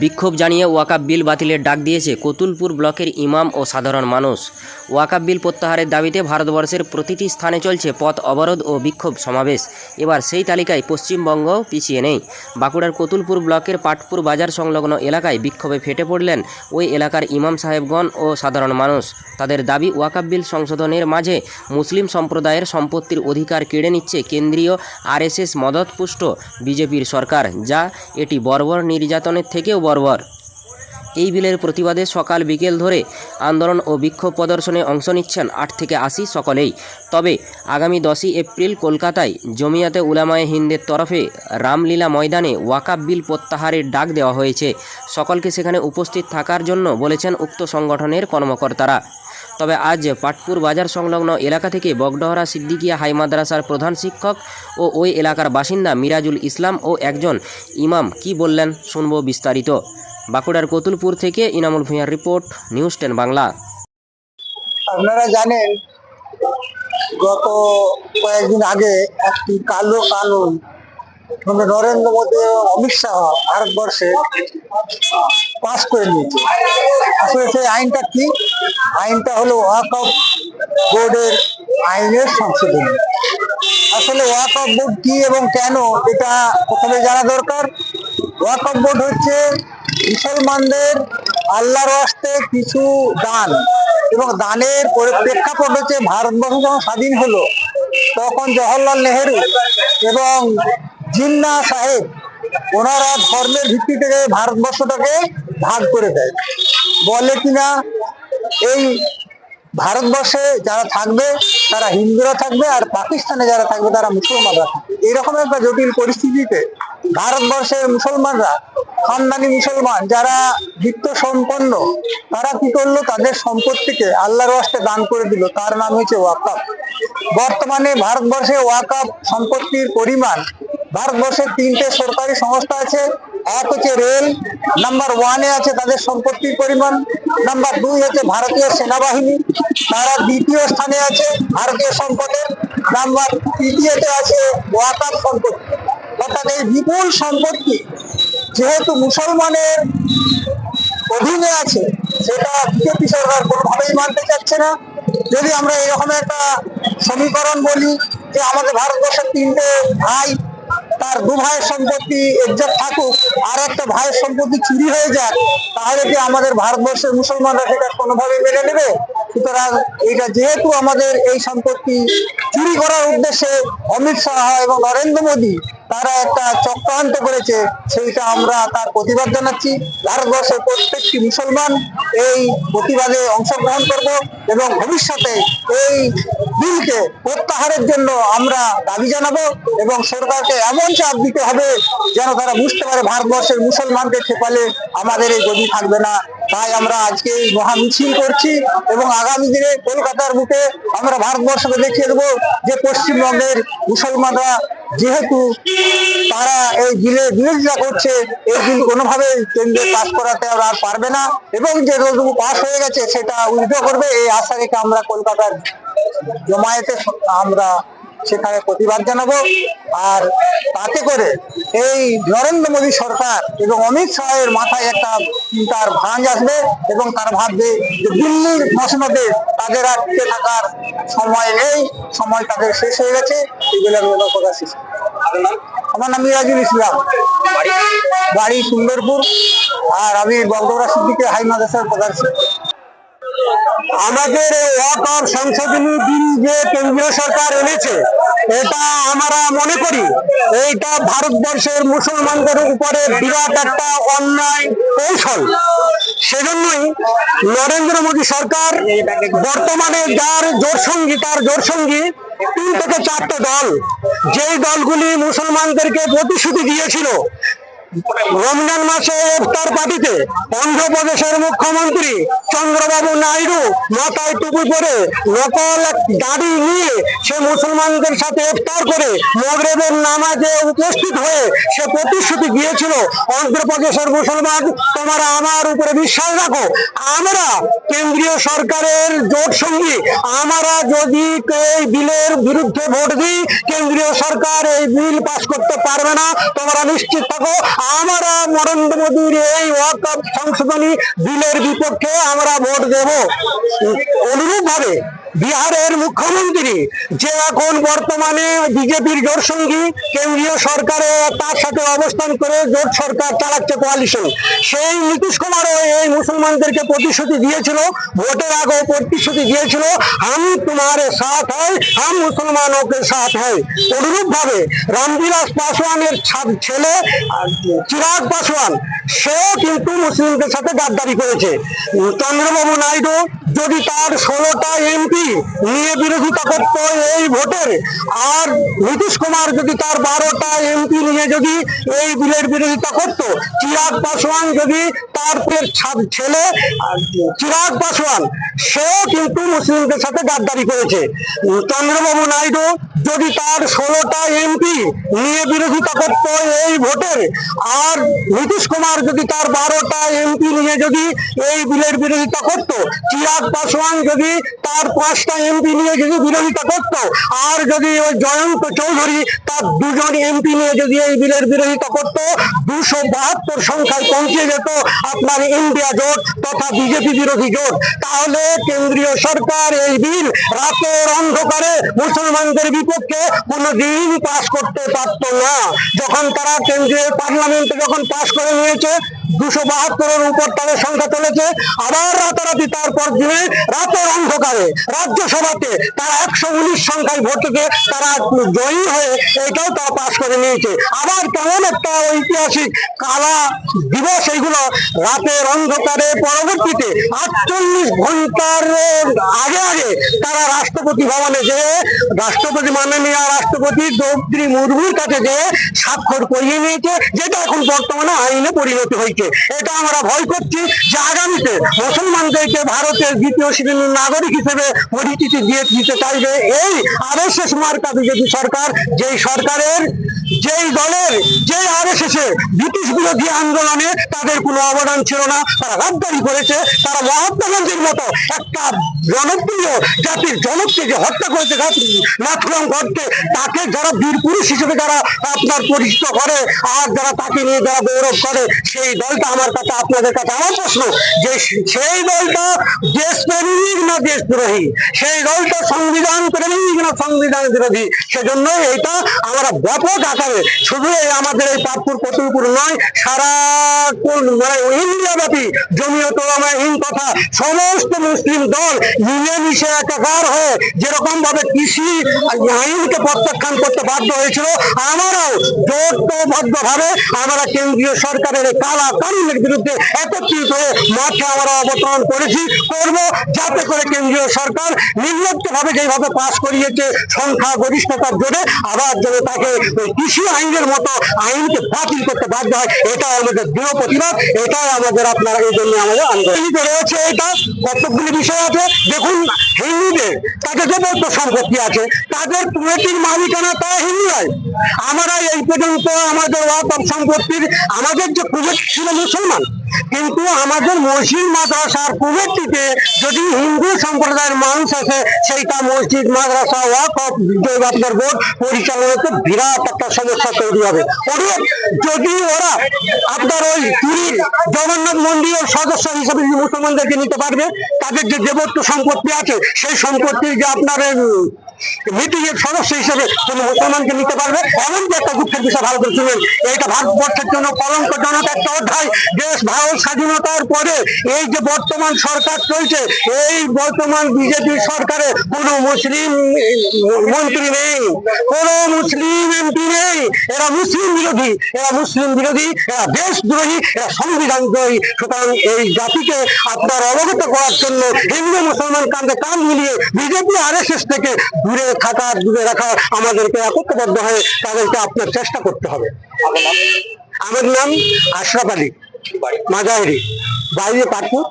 বিক্ষোভ জানিয়ে ওয়াকাব বিল বাতিলের ডাক দিয়েছে কতুলপুর ব্লকের ইমাম ও সাধারণ মানুষ। ওয়াকাব বিল প্রত্যাহারের দাবিতে ভারতবর্ষের প্রতিটি স্থানে চলছে পথ অবরোধ ও বিক্ষোভ সমাবেশ। এবার সেই তালিকায় পশ্চিমবঙ্গ পিছিয়ে নেই। বাঁকুড়ার কতুলপুর ব্লকের পাটপুর বাজার সংলগ্ন এলাকায় বিক্ষোভে ফেটে পড়লেন ওই এলাকার ইমাম সাহেবগণ ও সাধারণ মানুষ। তাদের দাবি, ওয়াকাব বিল সংশোধনের মাঝে মুসলিম সম্প্রদায়ের সম্পত্তির অধিকার কেড়ে নিচ্ছে কেন্দ্রীয় আরএসএস মদতপুষ্ট বিজেপির সরকার, যা এটি বর্বর নির্যাতনের থেকেও বর্বর। এই বিলের প্রতিবাদে সকাল বিকেল ধরে আন্দোলন ও বিক্ষোভ প্রদর্শনে অংশ নিচ্ছেন আট থেকে আশি সকলেই। তবে আগামী দশই এপ্রিল কলকাতায় জমিয়াতে উলামায়ে হিন্দের তরফে রামলীলা ময়দানে ওয়াকাব বিল প্রত্যাহারের ডাক দেওয়া হয়েছে। সকলকে সেখানে উপস্থিত থাকার জন্য বলেছেন উক্ত সংগঠনের কর্মকর্তারা। তবে আজ পাটপুর বাজার সংলগ্ন এলাকা থেকে বগডহরা সিদ্দিকিয়া হাই মাদ্রাসার প্রধান শিক্ষক ও ওই এলাকার বাসিন্দা মিরাজুল ইসলাম ও একজন ইমাম কি বললেন শুনব বিস্তারিত। বাঁকুড়ার কতুলপুর থেকে ইনামুল ভূঁইয়ার রিপোর্ট, নিউজ টেন বাংলা। আপনারা জানেন, গত কয়েকদিন আগে একটি কালো কানুন নরেন্দ্র মোদী অমিত শাহ ভারতবর্ষে পাস করে নিয়েছে। আসলে সেই আইনটা কি? আইনটা হলো ওয়াকফ বোর্ডের আইনের সংশোধন। আসলে ওয়াক অফ বোর্ড কি এবং কেন, এটা প্রথমে জানা দরকার। ওয়াকফ বোর্ড হচ্ছে মুসলমানদের আল্লাহর ওয়াস্তে কিছু দান এবং দানের পরে- প্রেক্ষাপট হচ্ছে ভারতবর্ষ যখন স্বাধীন হলো, তখন জওহরলাল নেহেরু এবং জিন্না সাহেব, ওনারা ধর্মের ভিত্তি থেকে ভারতবর্ষটাকে ভাগ করে দেয়। বলে কিনা, এই ভারতবর্ষে যারা থাকবে, তারা হিন্দুরা থাকবে আর পাকিস্তানে যারা থাকবে, তারা মুসলমানরা থাকবে। এরকম একটা জটিল পরিস্থিতিতে ভারতবর্ষের মুসলমানরা খানদানি মুসলমান যারা বিত্ত সম্পন্ন, তারা কি করল? তাদের সম্পত্তিকে আল্লাহর ওয়াস্তে দান করে দিল। তার নাম হচ্ছে ওয়াকাফ। বর্তমানে ভারতবর্ষে ওয়াকাফ সম্পত্তির পরিমাণ ভারতবর্ষের তিনটে সরকারি সংস্থা আছে। এক হচ্ছে রেল, নাম্বার ওয়ানে আছে তাদের সম্পত্তির পরিমাণ, নাম্বার দুই হচ্ছে ভারতীয় সেনাবাহিনী, তারা দ্বিতীয় স্থানে আছে ভারতীয় সম্পদের, নাম্বার তৃতীয়তে আছে ওয়াকাফ সম্পত্তি। অর্থাৎ এই বিপুল সম্পত্তি যেহেতু মুসলমানের অধীনে আছে, সেটা বিজেপি সরকার কোনোভাবেই মানতে চাচ্ছে না। যদি আমরা এরকম একটা সমীকরণ বলি যে আমাদের ভারতবর্ষের তিনটে ভাই তার দু ভাইয়ের সম্পত্তি এক্সাক্ট থাকুক, আর একটা ভাইয়ের সম্পত্তি চুরি হয়ে যাক, তাহলে কি আমাদের ভারতবর্ষের মুসলমানরা সেটা কোনোভাবে মেনে নেবে? সুতরাং এটা যেহেতু আমাদের এই সম্পত্তি চুরি করার উদ্দেশ্যে অমিত শাহ এবং নরেন্দ্র মোদী তারা একটা চক্রান্ত করেছে, সেইটা আমরা তার প্রতিবাদ জানাচ্ছি। ভারতবর্ষের প্রত্যেকটি মুসলমান এই প্রতিবাদে অংশগ্রহণ করব এবং ভবিষ্যতে এই বিলকে প্রত্যাহারের জন্য আমরা দাবি জানাব এবং সরকারকে এমন চাপ দিতে হবে যেন তারা বুঝতে পারে ভারতবর্ষের মুসলমানকে খেপালে আমাদের এই গদি থাকবে না। তাই আমরা আজকে এই মহা মিছিল করছি এবং আগামী দিনে কলকাতার বুকে আমরা ভারতবর্ষকে দেখিয়ে দেবো যে পশ্চিমবঙ্গের মুসলমানরা যেহেতু তারা এই বিলের বিরোধিতা করছে, এই বিল কোনোভাবে কেন্দ্রে পাস করাতে আর পারবে না এবং যে যতটুকু পাস হয়ে গেছে সেটা উইথড্র করবে, এই আশা রেখে আমরা কলকাতার জমায়েতে আমরা সেখানে প্রতিবাদ জানাব। আর তাতে করে এই নরেন্দ্র মোদী সরকার এবং অমিত শাহের মাথায় একটা চিন্তার ভাঁজ আসবে এবং তার ভাববে যে দিল্লির মসনদে তাদের আর টিকে থাকার সময় নেই সময় তাদের শেষ হয়ে গেছে। এগুলো আমি মনে করা শেষ। আমার নাম মিরাজুল ইসলাম। বাড়ি? সুন্দরপুর। আর আমি বগডোরা সিদ্দিকে হাই মাদ্রাসার প্রধান। শিক্ষক আমাদের ওয়াকফ সংশোধনী বিল যে কেন্দ্রীয় সরকার এনেছে, এটা আমরা মনে করি এইটা ভারতবর্ষের মুসলমানদের উপরে বিরাট একটা অন্যায় কৌশল। সেজন্যই নরেন্দ্র মোদী সরকার বর্তমানে যার জোর সঙ্গী, তার জোর সঙ্গী তিন থেকে চারটে দল, যেই দলগুলি মুসলমানদেরকে প্রতিশ্রুতি দিয়েছিল রমজান মাসে ইফতার পার্টিতে অন্ধ্রপ্রদেশের মুখ্যমন্ত্রী চন্দ্রবাবু নাইডু মাথায় টুপি পরে নকল গাড়ি নিয়ে সে মুসলমানদের সাথে ইফতার করে মগরেবের নামাজে উপস্থিত হয়ে সে প্রতিশ্রুতি দিয়েছিল, অন্ধ্রপ্রদেশের মুসলমান, তোমরা আমার উপরে বিশ্বাস রাখো। আমরা কেন্দ্রীয় সরকারের জোট সঙ্গী। আমরা যদি এই বিলের বিরুদ্ধে ভোট দিই, কেন্দ্রীয় সরকার এই বিল পাস করতে পারবে না। তোমরা নিশ্চিত থাকো আমরা নরেন্দ্র মোদীর এই ওয়াকআপ সংশোধনী বিলের বিপক্ষে আমরা ভোট দেব। অনুরূপ ভাবে বিহারের মুখ্যমন্ত্রী যে এখন বর্তমানে বিজেপির জোট সঙ্গী, কেন্দ্রীয় সরকারে তার সাথে অবস্থান করে জোট সরকার চালাচ্ছে কোয়ালিশন সেই নীতিশ কুমারও এই মুসলমানদেরকে প্রতিশ্রুতি দিয়েছিল, ভোটের আগে প্রতিশ্রুতি দিয়েছিল, আমি তোমার সাথ হয় আমি মুসলমানও কে সাথ হয় অনুরূপ ভাবে রামবিলাস পাসওয়ানের ছেলে চিরাগ পাসওয়ান সেও কিন্তু মুসলিমদের সাথে গাদ্দারি করেছে। চন্দ্রবাবু নাইডু যদি তার ষোলোটা এমপি নিয়ে বিরোধিতা করত এই ভোটের, আর নীতিশ কুমার যদি তার বারোটা এমপি নিয়ে যদি এই বিলের বিরোধিতা করত, চিরাগ পাসওয়ান যদি তার ছেলে চিরাগ পাসওয়ান সেও কিন্তু মুসলিমদের সাথে গাদ্দারি করেছে। চন্দ্রবাবু নাইডু যদি তার ষোলোটা এমপি নিয়ে বিরোধিতা করত এই ভোটের আর নীতিশ কুমার যদি তার বারোটা এমপি নিয়ে যদি এই বিলের বিরোধিতা করত, চিরাগ পাসওয়ান যদি তার পাঁচটা এমপি নিয়ে যদি বিরোধিতা করত, আর যদি ওই জয়ন্ত চৌধুরী তার দুজন এমপি নিয়ে যদি এই বিলের বিরোধিতা করত, দুশো বাহাত্তর সংখ্যায় পৌঁছে যেত আপনার ইন্ডিয়া জোট তথা বিজেপি বিরোধী জোট। তাহলে কেন্দ্রীয় সরকার এই বিল রাতের অন্ধকারে মুসলমানদের বিপক্ষে কোনো দিন পাশ করতে পারতো না। যখন তারা কেন্দ্রীয় পার্লামেন্টে যখন পাশ করে নিয়েছে দুশো বাহাত্তরের উপর তাদের সংখ্যা চলেছে। আবার রাতারাতি তারপর দিনে রাতের অন্ধকারে রাজ্যসভাতে তারা একশো উনিশ সংখ্যায় ভোটে তারা জয়ী হয়ে এটাও তারা পাশ করে নিয়েছে। আবার কেমন একটা ঐতিহাসিক কালা দিবস এইগুলো রাতের অন্ধকারে পরবর্তীতে আটচল্লিশ ঘণ্টার আগে আগে তারা রাষ্ট্রপতি ভবনে যে রাষ্ট্রপতি মাননীয় রাষ্ট্রপতি দ্রৌপদী মুর্মুর কাছে যে স্বাক্ষর করিয়ে নিয়েছে, যেটা এখন বর্তমানে আইনে পরিণত হয়েছে। এটা আমরা ভয় করছি যে আগামীতে মুসলমানদেরকে ভারতের দ্বিতীয় শ্রেণির নাগরিক হিসেবে পরিচিতি দিয়ে দিতে চাইবে। এই আরএসএস মার্কা বিজেপি সরকার, যেই সরকারের, যেই দলের, যেই আরএসএস এর ব্রিটিশ বিরোধী আন্দোলনে তাদের কোনো অবদান ছিল না, তারা গাদ্দারি করেছে, তারা মহাত্মা গান্ধীর মতো একটা জনপ্রিয় জাতির জনককে যে হত্যা করেছে নাথুরাম গডকে, তাকে যারা বীর পুরুষ হিসেবে যারা আপনার পরিচিত করে, আর যারা তাকে নিয়ে যারা গৌরব করে, সেই আমার আপনাদের কাছে আমার প্রশ্ন, যে সেই দলটা দেশপ্রেমিক না দেশদ্রোহী? সেই দলটা সংবিধান প্রেমিক না সংবিধান বিরোধী? সেজন্য আমরা ব্যাপক আকারে, শুধু আমাদের এই নয়, সারা মানে ইন্ডিয়াব্যাপী জমিয়ত হিন কথা সমস্ত মুসলিম দল মিলেমিশে একাকার হয়ে যেরকম ভাবে কৃষি আইনকে প্রত্যাখ্যান করতে বাধ্য হয়েছিল আমরাও জোটবদ্ধ ভাবে আমরা কেন্দ্রীয় সরকারের কালা কানুনের বিরুদ্ধে একত্রিত হয়ে মাঠে আমরা অবতরণ করেছি করব যাতে করে কেন্দ্রীয় সরকার নির্লজ্জ ভাবে যেভাবে পাশ করিয়েছে সংখ্যা গরিষ্ঠতার জোরে আবার যেন তাকে কৃষি আইনের মতো আইনকে বাতিল করতে বাধ্য হয় এটাই আমাদের দৃঢ় প্রতিবাদ এটাই আমাদের আপনারা এই জন্য আমাদের আন্দোলন। রয়েছে এটা কতগুলি বিষয় আছে দেখুন হিন্দুদের তাদের যে বৌদ্ধ সম্পত্তি আছে তাদের পুরোটির মালিকানা তা হিন্দুরাই। আমরা এই পর্যন্ত আমাদের সম্পত্তির আমাদের যে প্রজেক্ট ছিল মুসলমান। কিন্তু আমাদের মসজিদ মাদ্রাসার কমিটিতে যদি হিন্দু সম্প্রদায়ের মানুষ আছে, সেইটা মসজিদ, মাদ্রাসা, ওয়াকফ যে আপনার বোর্ড পরিচালনাতে বিরাট একটা সমস্যা তৈরি হবে। যদি ওরা আপনার ওই পুরীর জগন্নাথ মন্দিরের সদস্য হিসেবে মুসলমানদেরকে নিতে পারবে, তাদের যে দেবত্ব সম্পত্তি আছে, সেই সম্পত্তির যে আপনার মিটিং এর সদস্য হিসেবে কোন মুসলমানকে নিতে পারবে। এমন যে একটা দুঃখের বিষয় ভালো করে শুনবেন এটা ভারতবর্ষের জন্য কলঙ্কজনক একটা অধ্যায়। দেশ ভারত স্বাধীনতার পরে এই যে বর্তমান সরকার চলছে, এই বর্তমান বিজেপি সরকারে কোন মুসলিম মন্ত্রী নেই, কোন মুসলিম এমপি নেই। এরা মুসলিম বিরোধী, এরা মুসলিম বিরোধী, এরা দেশদ্রোহী এরা সংবিধান দ্রোহী সুতরাং এই জাতিকে আপনার অবগত করার জন্য হিন্দু মুসলমান কাঁধে কান মিলিয়ে বিজেপি আর থেকে দূরে থাকা, দূরে রাখা আমাদেরকে একত্রবদ্ধ হয়ে তাদেরকে আপনার চেষ্টা করতে হবে। আমার নাম আশরাফ আলী মাজাহিরি বাইরে পাঠপুর